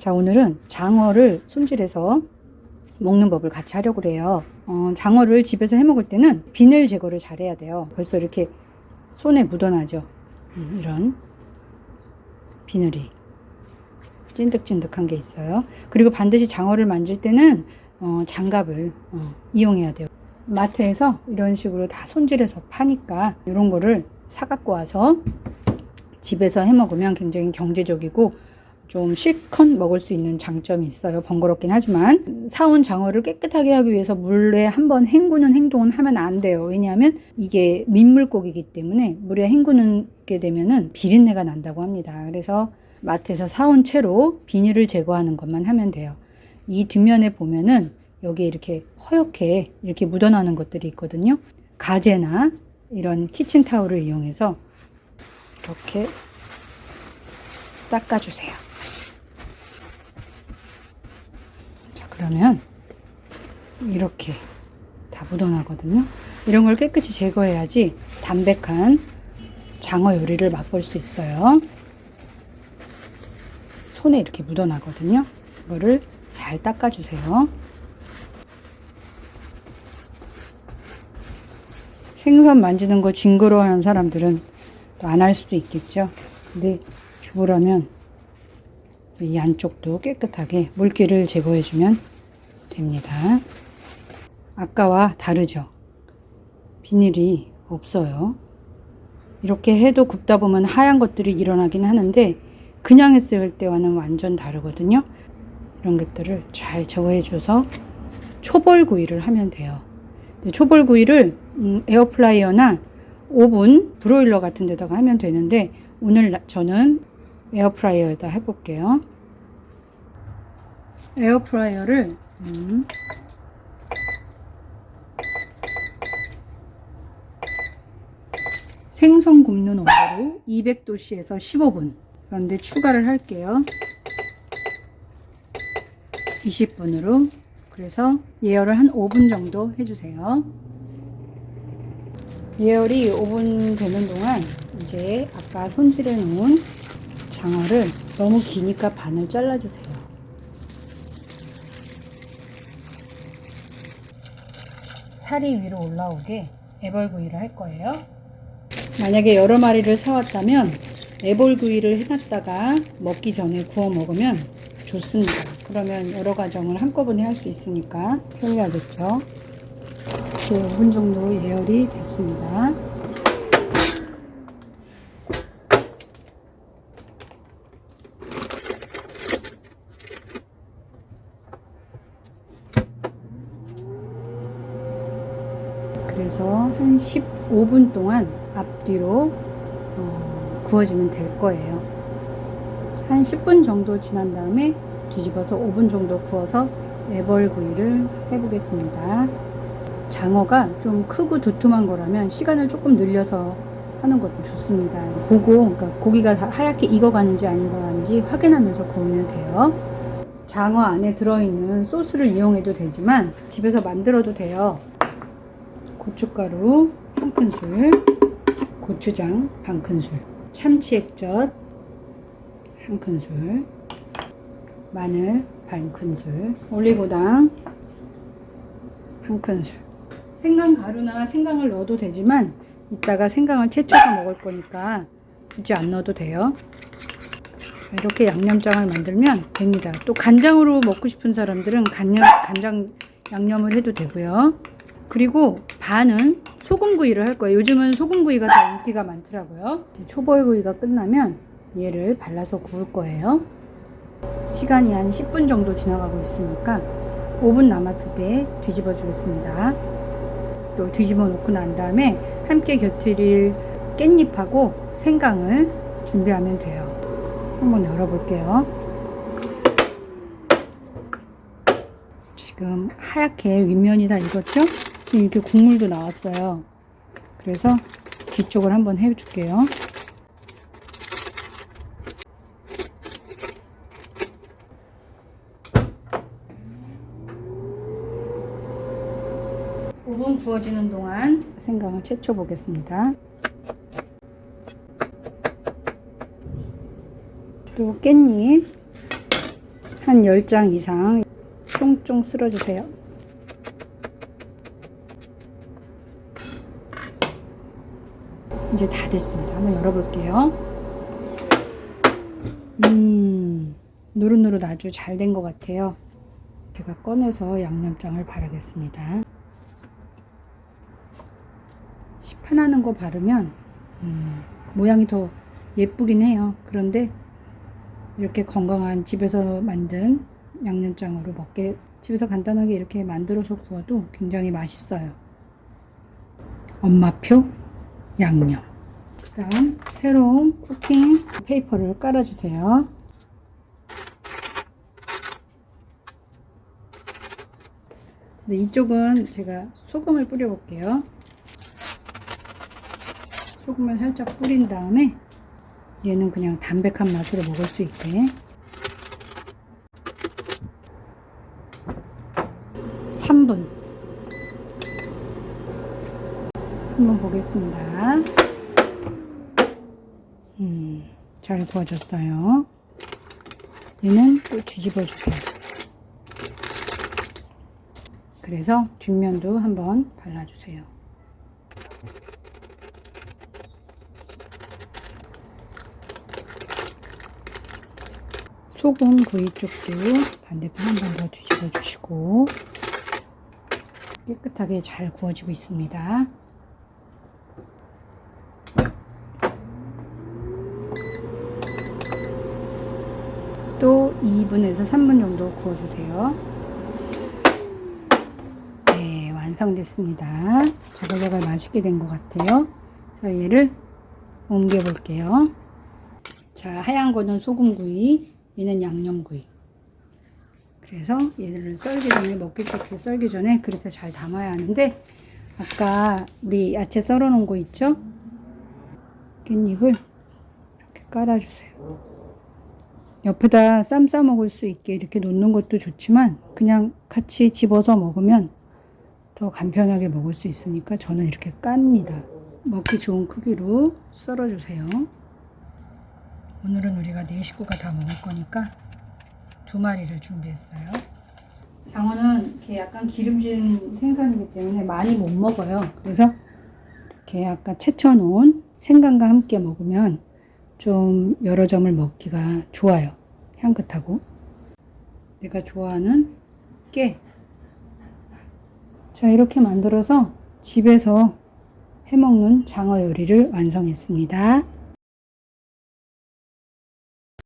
자, 오늘은 장어를 손질해서 먹는 법을 같이 하려고 그래요. 어, 장어를 집에서 해 먹을 때는 비늘 제거를 잘 해야 돼요. 벌써 이렇게 손에 묻어나죠. 음, 이런 비늘이 찐득찐득한 게 있어요. 그리고 반드시 장어를 만질 때는 어, 장갑을 어, 이용해야 돼요. 마트에서 이런 식으로 다 손질해서 파니까 이런 거를 사갖고 와서 집에서 해 먹으면 굉장히 경제적이고 좀 실컷 먹을 수 있는 장점이 있어요. 번거롭긴 하지만 사온 장어를 깨끗하게 하기 위해서 물에 한번 헹구는 행동은 하면 안 돼요. 왜냐하면 이게 민물고기이기 때문에 물에 헹구게 되면은 비린내가 난다고 합니다. 그래서 마트에서 사온 채로 비닐을 제거하는 것만 하면 돼요. 이 뒷면에 보면은 여기에 이렇게 허옇게 이렇게 묻어나는 것들이 있거든요. 가재나 이런 키친타올을 이용해서 이렇게 닦아주세요. 자, 그러면 이렇게 다 묻어나거든요. 이런 걸 깨끗이 제거해야지 담백한 장어 요리를 맛볼 수 있어요. 손에 이렇게 묻어나거든요. 이거를 잘 닦아주세요. 생선 만지는 거 징그러워하는 사람들은 또 안 할 수도 있겠죠. 근데 주부라면 이 안쪽도 깨끗하게 물기를 제거해주면 됩니다. 아까와 다르죠. 비닐이 없어요. 이렇게 해도 굽다 보면 하얀 것들이 일어나긴 하는데 그냥 했을 때와는 완전 다르거든요. 이런 것들을 잘 제거해줘서 초벌구이를 하면 돼요. 초벌구이를 음, 에어프라이어나 오븐, 브로일러 같은 데다가 하면 되는데 오늘 나- 저는 에어프라이어에다 해볼게요. 에어프라이어를 음, 생선 굽는 온도로 200도씨에서 15분 그런데 추가를 할게요. 20분으로 그래서 예열을 한 5분 정도 해주세요. 예열이 5분 되는 동안 이제 아까 손질해 놓은 장어를 너무 기니까 반을 잘라주세요. 살이 위로 올라오게 애벌구이를 할 거예요. 만약에 여러 마리를 사왔다면 애벌구이를 해놨다가 먹기 전에 구워 먹으면 좋습니다. 그러면 여러 가정을 한꺼번에 할 수 있으니까 편리하겠죠. 이제 5분 정도 예열이 됐습니다. 그래서 한 15분 동안 앞뒤로 어, 구워주면 될 거예요. 한 10분 정도 지난 다음에 뒤집어서 5분 정도 구워서 애벌구이를 해보겠습니다. 장어가 좀 크고 두툼한 거라면 시간을 조금 늘려서 하는 것도 좋습니다. 보고 그러니까 고기가 다 하얗게 익어가는지 안 익어가는지 확인하면서 구우면 돼요. 장어 안에 들어있는 소스를 이용해도 되지만 집에서 만들어도 돼요. 고춧가루 한 큰술, 고추장 반 큰술, 참치 액젓 한 큰술, 마늘 반 큰술, 올리고당 한 큰술. 생강 가루나 생강을 넣어도 되지만 이따가 생강을 채쳐서 먹을 거니까 굳이 안 넣어도 돼요. 이렇게 양념장을 만들면 됩니다. 또 간장으로 먹고 싶은 사람들은 간장, 간장 양념을 해도 되고요. 그리고 반은 소금구이를 할 거예요. 요즘은 소금구이가 더 인기가 많더라고요. 초벌구이가 끝나면 얘를 발라서 구울 거예요. 시간이 한 10분 정도 지나가고 있으니까 5분 남았을 때 뒤집어 주겠습니다. 또 뒤집어 놓고 난 다음에 함께 곁들일 깻잎하고 생강을 준비하면 돼요. 한번 열어볼게요. 지금 하얗게 윗면이 다 익었죠? 지금 이렇게 국물도 나왔어요. 그래서 뒤쪽을 한번 해줄게요. 오분 구워지는 동안 생강을 채쳐 보겠습니다. 또 깻잎 한 10장 이상 쫑쫑 쓸어주세요. 이제 다 됐습니다. 한번 열어볼게요. 음, 노릇노릇 아주 잘 된 것 같아요. 제가 꺼내서 양념장을 바르겠습니다. 시판하는 거 바르면 음, 모양이 더 예쁘긴 해요. 그런데 이렇게 건강한 집에서 만든 양념장으로 먹게 집에서 간단하게 이렇게 만들어서 구워도 굉장히 맛있어요. 엄마표 양념. 그다음 새로운 쿠킹 페이퍼를 깔아주세요. 네, 이쪽은 제가 소금을 뿌려 볼게요. 소금을 살짝 뿌린 다음에 얘는 그냥 담백한 맛으로 먹을 수 있게 3분 한번 보겠습니다. 음, 잘 구워졌어요. 얘는 또 뒤집어 줄게요. 그래서 뒷면도 한번 발라주세요. 소금 구이 쪽도 반대편 한 번 더 뒤집어 주시고 깨끗하게 잘 구워지고 있습니다. 또 2분에서 3분 정도 구워주세요. 네, 완성됐습니다. 자글자글 맛있게 된 것 같아요. 자, 얘를 옮겨 볼게요. 자, 하얀 거는 소금구이, 얘는 양념구이. 그래서 얘를 썰기 전에, 먹기 좋게 썰기 전에 그릇에 잘 담아야 하는데, 아까 우리 야채 썰어 놓은 거 있죠? 깻잎을 이렇게 깔아주세요. 옆에다 쌈 싸 먹을 수 있게 이렇게 놓는 것도 좋지만, 그냥 같이 집어서 먹으면 더 간편하게 먹을 수 있으니까 저는 이렇게 깝니다. 먹기 좋은 크기로 썰어주세요. 오늘은 우리가 네 식구가 다 먹을 거니까 두 마리를 준비했어요. 장어는 이렇게 약간 기름진 생선이기 때문에 많이 못 먹어요. 그래서 이렇게 약간 채쳐놓은 생강과 함께 먹으면 좀 여러 점을 먹기가 좋아요. 향긋하고. 내가 좋아하는 깨. 자, 이렇게 만들어서 집에서 해먹는 장어 요리를 완성했습니다.